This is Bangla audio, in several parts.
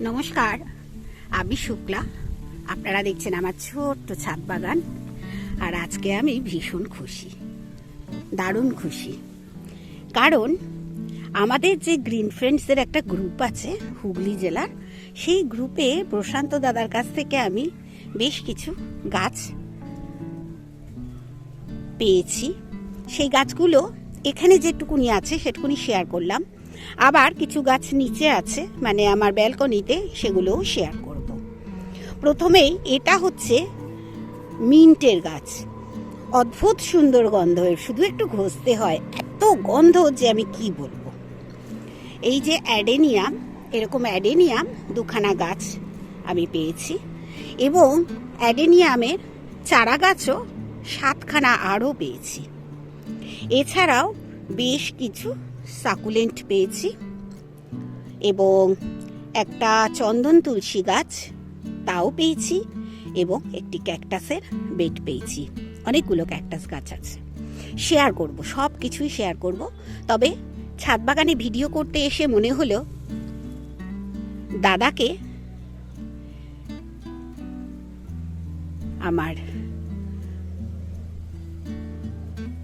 নমস্কার, আমি শুক্লা। আপনারা দেখছেন আমার ছোট্ট ছাদ বাগান, আর আজকে আমি ভীষণ খুশি, দারুণ খুশি। কারণ আমাদের যে গ্রিন ফ্রেন্ডসের একটা গ্রুপ আছে হুগলি জেলার, সেই গ্রুপে প্রশান্ত দাদার কাছ থেকে আমি বেশ কিছু গাছ পেয়েছি। সেই গাছগুলো এখানে যেটুকুনি আছে সেটুকুনি শেয়ার করলাম। আবার কিছু গাছ নিচে আছে মানে আমার ব্যালকনিতে সেগুলোও শেয়ার করব। প্রথমেই এটা হচ্ছে মিন্টের গাছ। অদ্ভুত সুন্দর গন্ধ শুধু একটু ঘষতে হয়, এত গন্ধ যে আমি কি বলব? এই যে অ্যাডেনিয়াম, এরকম অ্যাডেনিয়াম দুখানা গাছ আমি পেয়েছি এবং অ্যাডেনিয়ামের চারা গাছও সাতখানা আরও পেয়েছি। এছাড়াও বেশ কিছু সাকুলেন্ট পেয়েছি। এবং একটা চন্দন তুলসী গাছ তাও পেয়েছি এবং একটি ক্যাকটাসের বেড পেয়েছি। অনেকগুলো ক্যাকটাস গাছ আছে। শেয়ার করব, সব কিছুই শেয়ার করব। তবে ছাদ বাগানে ভিডিও করতে এসে মনে হলো, দাদাকে আমার,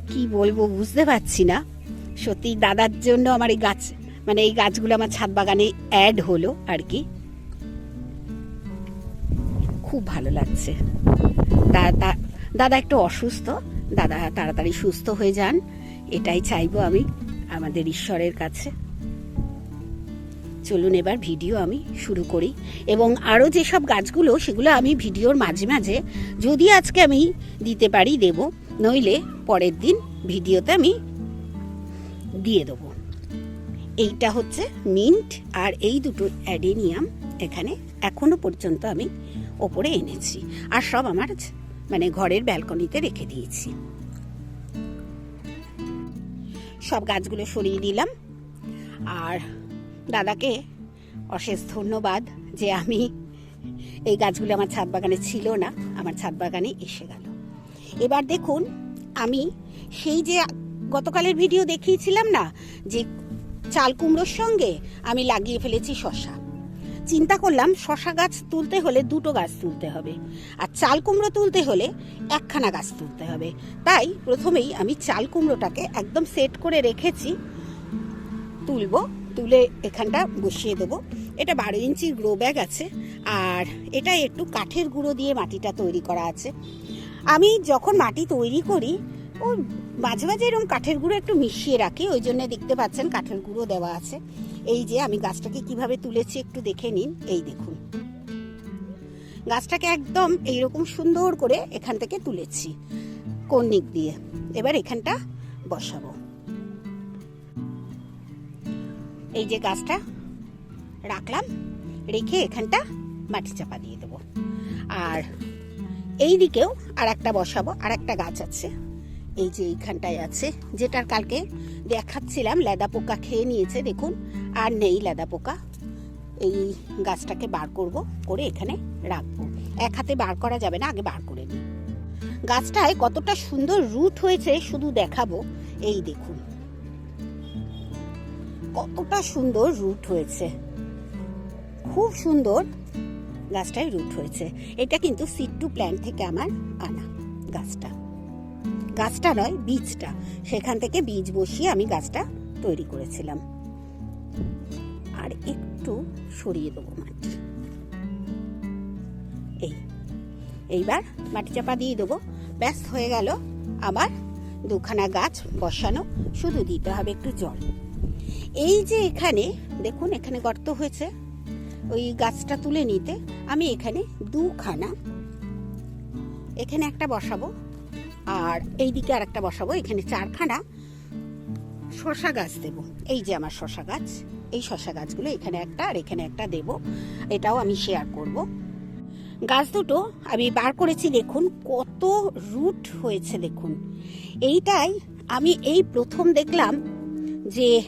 কি বলব বুঝতে পারছি না। সত্যি দাদার জন্য আমার এই গাছ মানে এই গাছগুলো আমার ছাদ বাগানে অ্যাড হলো আর কি। খুব ভালো লাগছে। দাদা একটু অসুস্থ, দাদা তাড়াতাড়ি সুস্থ হয়ে যান, এটাই চাইব আমি আমাদের ঈশ্বরের কাছে। চলুন এবার ভিডিও আমি শুরু করি। এবং আরও যেসব গাছগুলো, সেগুলো আমি ভিডিওর মাঝে মাঝে যদি আজকে আমি দিতে পারি দেব, নইলে পরের দিন ভিডিওতে আমি দিয়ে দেবো। এইটা হচ্ছে মিন্ট আর এই দুটো অ্যাডেনিয়াম এখানে এখনও পর্যন্ত আমি ওপরে এনেছি। আর সব আমার মানে ঘরের ব্যালকনিতে রেখে দিয়েছি। সব গাছগুলো সরিয়ে দিলাম। আর দাদাকে অশেষ ধন্যবাদ যে আমি এই গাছগুলো আমার ছাদ বাগানে ছিল না, আমার ছাদ বাগানে এসে গেল। এবার দেখুন, আমি সেই যে গতকালের ভিডিও দেখিয়েছিলাম না যে চাল কুমড়োর সঙ্গে আমি লাগিয়ে ফেলেছি শশা। চিন্তা করলাম শশা গাছ তুলতে হলে দুটো গাছ তুলতে হবে আর চাল কুমড়ো তুলতে হলে একখানা গাছ তুলতে হবে। তাই প্রথমেই আমি চাল কুমড়োটাকে একদম সেট করে রেখেছি। তুলবো, তুলে এখানটা বসিয়ে দেবো। এটা বারো ইঞ্চির গ্রো ব্যাগ আছে আর এটা একটু কাঠের গুঁড়ো দিয়ে মাটিটা তৈরি করা আছে। আমি যখন মাটি তৈরি করি ও মাঝে মাঝে এরকম কাঠের গুঁড়ো একটু মিশিয়ে রাখি, ওই জন্য দেখতে পাচ্ছেন কাঠের গুঁড়ো দেওয়া আছে। এই যে আমি গাছটাকে কীভাবে তুলেছি, একটু দেখে নিন। এই দেখুন। গাছটাকে একদম এইরকম সুন্দর করে এখান থেকে তুলেছি কর্নিক দিয়ে? এবার এখানটা বসাবো। এই যে গাছটা রাখলাম, রেখে এখানটা মাটি চাপা দিয়ে দেবো। আর এই দিকেও আর একটা বসাবো আর একটা গাছ আছে। এই যে এইখানটায় আছে, যেটার কালকে দেখাচ্ছিলাম, লেদা পোকা খেয়ে নিয়েছে, দেখুন, আর নেই লেদা পোকা। এই গাছটাকে বার করব, করে এখানে রাখব। এক হাতে বার করা যাবে না, আগে বার করে নিই। গাছটায় কতটা সুন্দর রুট হয়েছে, শুধু দেখাবো। এই দেখুন, কতটা সুন্দর রুট হয়েছে। খুব সুন্দর গাছটায় রুট হয়েছে। এটা কিন্তু সিড টু প্ল্যান্ট থেকে আমার আনা গাছটা। গাছটা নয়, বীজটা। সেখান থেকে বীজ বসিয়ে আমি গাছটা তৈরি করেছিলাম। আর একটু সরিয়ে দেবো মাটি। এই, এইবার মাটি চাপা দিয়ে দেবো। ব্যাস, হয়ে গেল। আবার দুখানা গাছ বসানো, শুধু দিতে হবে একটু জল। এই যে এখানে, দেখুন এখানে গর্ত হয়েছে। ওই গাছটা তুলে নিতে আমি এখানে দুখানা, এখানে একটা বসাবো। আর এই দিকে আর একটা বসাবো, এখানে চারখানা শশা গাছ দেব। এই যে আমার শশা গাছ, এই শশা গাছগুলো এখানে একটা আর এখানে একটা দেব। এটাও আমি শেয়ার করব। গাছ দুটো আমি বার করেছি, দেখুন, কত রুট হয়েছে, দেখুন। এইটাই আমি এই প্রথম দেখলাম যে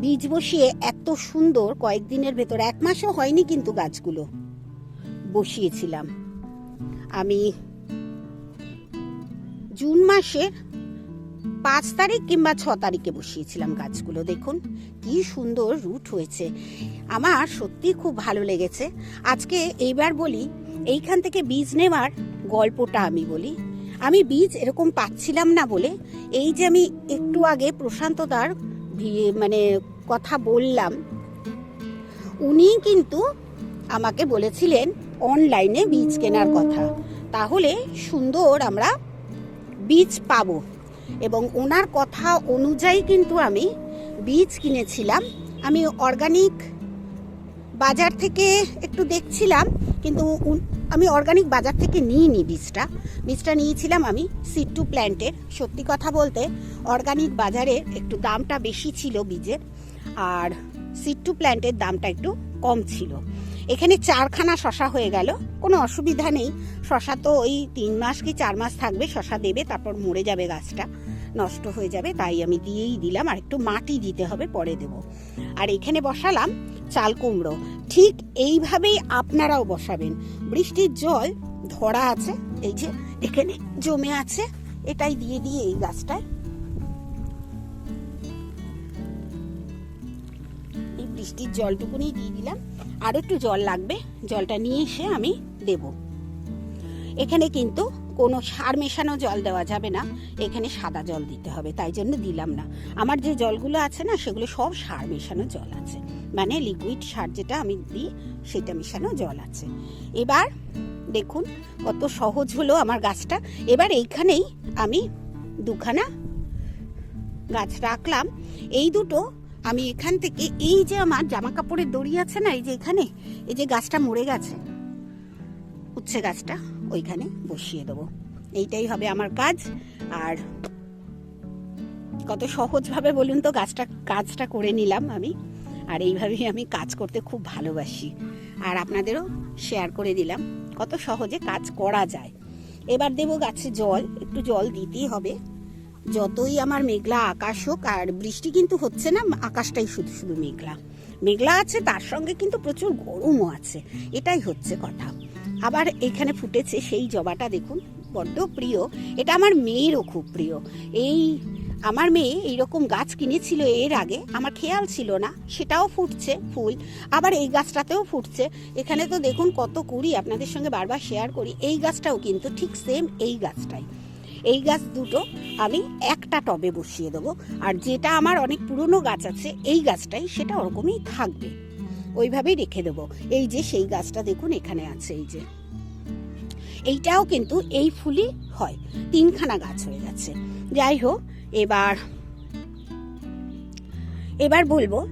বীজ বসিয়ে এত সুন্দর, কয়েকদিনের ভেতর, এক মাসও হয়নি কিন্তু গাছগুলো বসিয়েছিলাম। আমি জুন মাসে পাঁচ তারিখ কিংবা ছ তারিখে বসিয়েছিলাম গাছগুলো, দেখুন। কি সুন্দর রুট হয়েছে। আমার সত্যি খুব ভালো লেগেছে। আজকে এইবার বলি, এইখান থেকে বীজ নেওয়ার গল্পটা আমি বলি। আমি বীজ এরকম পাচ্ছিলাম না বলে, এই যে আমি একটু আগে প্রশান্তদার মানে কথা বললাম, উনি কিন্তু আমাকে বলেছিলেন, অনলাইনে বীজ কেনার কথা। তাহলে সুন্দর আমরা বীজ পাবো। এবং ওনার কথা অনুযায়ী কিন্তু আমি বীজ কিনেছিলাম। আমি অর্গানিক বাজার থেকে একটু দেখছিলাম, কিন্তু আমি অর্গানিক বাজার থেকে নিইনি বীজটা। বীজটা নিয়েছিলাম আমি সিড টু প্ল্যান্টের সত্যি কথা বলতে অর্গানিক বাজারে একটু দামটা বেশি ছিল বীজের, আর সিড টু প্ল্যান্টের দামটা একটু কম ছিল। এখানে চারখানা শশা হয়ে গেল। কোনো অসুবিধা নেই। শশা তো ওই তিন মাস কি চার মাস থাকবে, শশা দেবে, তারপর মরে যাবে গাছটা। নষ্ট হয়ে যাবে, তাই আমি দিয়েই দিলাম। আর একটু মাটি দিতে হবে, পরে দেব। আর এখানে বসালাম চাল কুমড়ো। ঠিক এইভাবেই আপনারাও বসাবেন। বৃষ্টির জল ধরা আছে, এই যে এখানে জমে আছে, এটাই দিয়ে দিয়ে এই গাছটায় এই বৃষ্টির জলটুকুনি দিয়ে দিলাম। আর একটু জল লাগবে, জলটা নিয়ে এসে আমি দেব। এখানে কিন্তু কোনো সার মেশানো জল দেওয়া যাবে না, এখানে সাদা জল দিতে হবে, তাই জন্য দিলাম না। আমার যে জলগুলো আছে না, সেগুলো সব সার মেশানো জল আছে। মানে লিকুইড সার যেটা আমি দিই, সেটা মেশানো জল আছে। এবার দেখুন কত সহজ হলো আমার গাছটা। এবার এইখানেই আমি দুখানা গাছ রাখলাম। এই দুটো আমি এখান থেকে এই যে আমার জামা কাপড়ের দড়ি আছে না, এই যে এখানে, এই যে গাছটা মরে গেছে, উচ্ছে গাছটা ওইখানে বসিয়ে দেবো। এইটাই হবে আমার কাজ। আর কত সহজভাবে বলুন তো, গাছটা, কাজটা করে নিলাম আমি। আর এইভাবেই আমি কাজ করতে খুব ভালোবাসি। আর আপনাদেরও শেয়ার করে দিলাম কত সহজে কাজ করা যায়। এবার দেবো গাছে জল, একটু জল দিতেই হবে। যতই আমার মেঘলা আকাশ হোক, আর বৃষ্টি কিন্তু হচ্ছে না, আকাশটাই শুধু শুধু মেঘলা। মেঘলা আছে, তার সঙ্গে কিন্তু প্রচুর গরমও আছে, এটাই হচ্ছে কথা। আবার এখানে ফুটেছে সেই জবাটা, দেখুন, বড্ড প্রিয়। এটা আমার মেয়েরও খুব প্রিয়। এই, আমার মেয়ে এইরকম গাছ কিনেছিল এর আগে, আমার খেয়াল ছিল না, সেটাও ফুটছে, ফুল। আবার এই গাছটাতেও ফুটছে। এখানে তো দেখুন কত কুড়ি, আপনাদের সঙ্গে বারবার শেয়ার করি, এই গাছটাও কিন্তু ঠিক সেম এই গাছটাই। এই গাছ দুটো আমি একটা টবে বসিয়ে দেবো। আর যেটা আমার অনেক পুরনো গাছ আছে, এই গাছটাই সেটা ওরকমই থাকবে। ওইভাবেই রেখে দেবো। এই যে সেই গাছটা দেখুন, এখানে আছে এই যে। এইটাও কিন্তু এই ফুলই হয়। তিনখানা গাছ হয়ে গেছে। যাই হোক, এবার এবার বলব,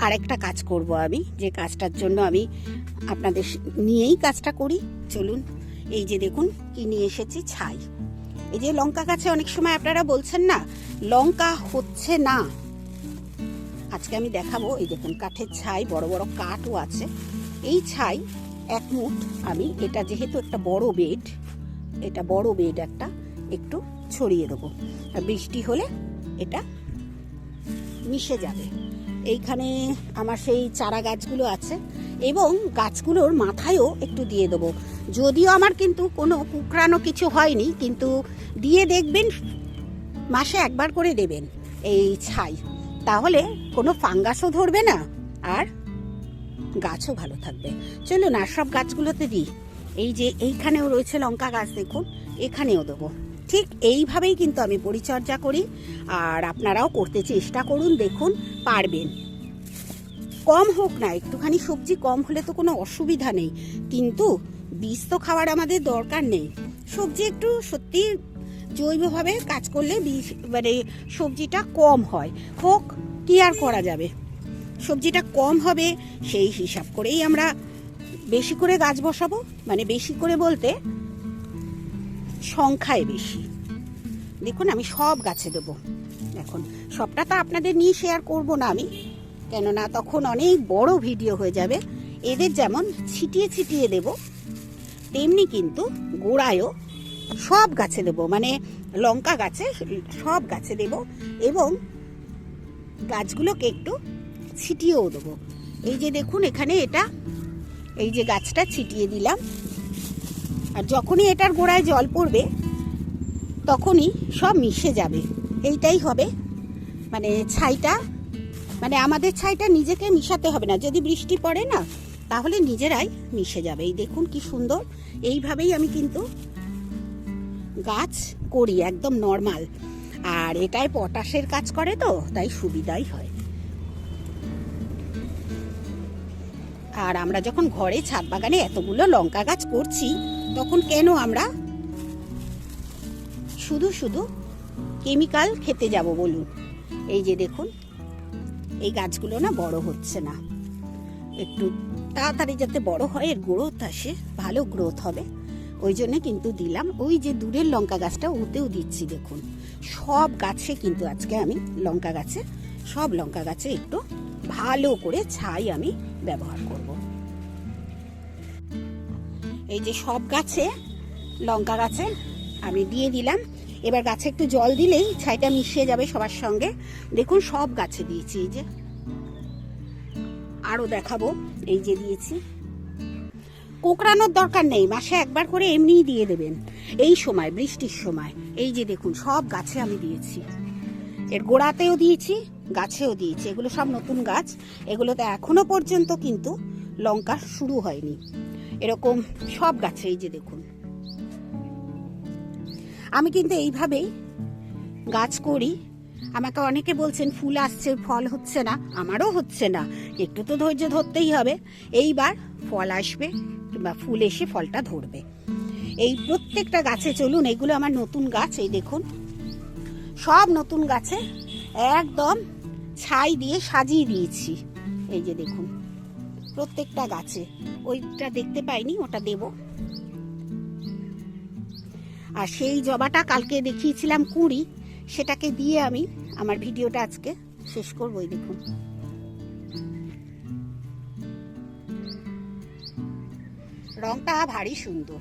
আরেকটা কাজ করব আমি। যে কাজটার জন্য আমি আপনাদের নিয়েই কাজটা করি। চলুন, এই যে দেখুন, কি নিয়ে এসেছি ছাই। এই যে লঙ্কা গাছে অনেক সময় আপনারা বলছেন না, লঙ্কা হচ্ছে না। আজকে আমি দেখাবো, এই দেখুন, কাঠের ছাই, বড় বড় কাঠও আছে। এই ছাই এক মুঠ, আমি এটা যেহেতু একটা বড় বেড, এটা বড় বেড একটা, একটু ছড়িয়ে দেবো। বৃষ্টি হলে এটা মিশে যাবে। এইখানে আমার সেই চারা গাছগুলো আছে, এবং গাছগুলোর মাথায়ও একটু দিয়ে দেবো। যদিও আমার কিন্তু কোনো কুকরানো কিছু হয়নি, কিন্তু দিয়ে দেখবেন, মাসে একবার করে দেবেন এই ছাই। তাহলে কোনো ফাঙ্গাসও ধরবে না আর গাছও ভালো থাকবে। চলুন আর সব গাছগুলোতে দিই। এই যে এইখানেও রয়েছে লঙ্কা গাছ, দেখুন, এখানেও দেবো। ঠিক এইভাবেই কিন্তু আমি পরিচর্যা করি আর আপনারাও করতে চেষ্টা করুন, দেখুন, পারবেন। কম হোক না, একটুখানি সবজি কম হলে তো কোনো অসুবিধা নেই। কিন্তু বীজ তো খাওয়ার আমাদের দরকার নেই। সবজি একটু সত্যি জৈবভাবে কাজ করলে বীজ মানে সবজিটা কম হয়। হোক, কি আর করা যাবে? সবজিটা কম হবে, সেই হিসাব করেই আমরা বেশি করে গাছ বসাবো। মানে বেশি করে বলতে সংখ্যায় বেশি। দেখুন, আমি সব গাছে দেবো। এখন সবটা তো আপনাদের নিয়ে শেয়ার করব না আমি। কেননা তখন অনেক বড় ভিডিও হয়ে যাবে। এদের যেমন ছিটিয়ে ছিটিয়ে দেব। তেমনি কিন্তু গোড়ায়ও সব গাছে দেব মানে লঙ্কা গাছে সব গাছে দেব এবং গাছগুলোকে একটু ছিটিয়েও দেবো। এই যে দেখুন এখানে এটা, এই যে গাছটা ছিটিয়ে দিলাম। আর যখনই এটার গোড়ায় জল পড়বে, তখনই সব মিশে যাবে। এইটাই হবে মানে ছাইটা মানে আমাদের ছাইটা নিজেকে মিশাতে হবে না। যদি বৃষ্টি পড়ে না তাহলে নিজেরাই মিশে যাবে। এই দেখুন কি সুন্দর। এইভাবেই আমি কিন্তু গাছ করি, একদম নর্মাল আর এটাই পটাশের কাজ করে তো, তাই সুবিধাই হয়। আর আমরা যখন ঘরে ছাদ বাগানে এতগুলো লঙ্কা গাছ করছি, তখন কেন আমরা শুধু শুধু কেমিক্যাল খেতে যাব বলুন? এই যে দেখুন, এই গাছগুলো না বড় হচ্ছে না। একটু তাড়াতাড়ি যাতে বড় হয়, এর গ্রোথ আসে, ভালো গ্রোথ হবে। ওই জন্য কিন্তু দিলাম। ওই যে দূরের লঙ্কা গাছটা, ওতেও দিচ্ছি দেখুন। সব গাছে কিন্তু আজকে আমি লঙ্কা গাছে, সব লঙ্কা গাছে একটু ভালো করে ছাই আমি ব্যবহার করব। এই যে সব গাছে লঙ্কা গাছে আমি দিয়ে দিলাম। এবার গাছে একটু জল দিলেই ছাইটা মিশিয়ে যাবে সবার সঙ্গে। দেখুন, সব গাছে দিয়েছি এই যে। আরও দেখাবো। এই যে দিয়েছি। কোকড়ানোর দরকার নেই, মাসে একবার করে এমনিই দিয়ে দেবেন। এই সময়, বৃষ্টির সময়। এই যে দেখুন, সব গাছে আমি দিয়েছি। এর গোড়াতেও দিয়েছি, গাছেও দিয়েছি। এগুলো সব নতুন গাছ। এগুলোতে এখনও পর্যন্ত কিন্তু লঙ্কা শুরু হয়নি। এরকম সব গাছে, এই যে দেখুন। আমি কিন্তু এইভাবেই গাছ করি। আমাকে অনেকে বলছেন, ফুল আসছে, ফল হচ্ছে না। আমারও হচ্ছে না। একটু তো ধৈর্য ধরতেই হবে। এইবার ফল আসবে কিংবা ফুল এসে ফলটা ধরবে। এই প্রত্যেকটা গাছে চলুন, এগুলো আমার নতুন গাছ, এই দেখুন। সব নতুন গাছে একদম ছাই দিয়ে সাজিয়ে দিয়েছি। এই যে দেখুন, প্রত্যেকটা গাছে। ওইটা দেখতে পাইনি, ওটা দেব। আর সেই জবাটা কালকে দেখিয়েছিলাম কুড়ি। সেটাকে দিয়ে আমি আমার ভিডিওটা আজকে শেষ করবই দেখুন। রংটা ভারী সুন্দর।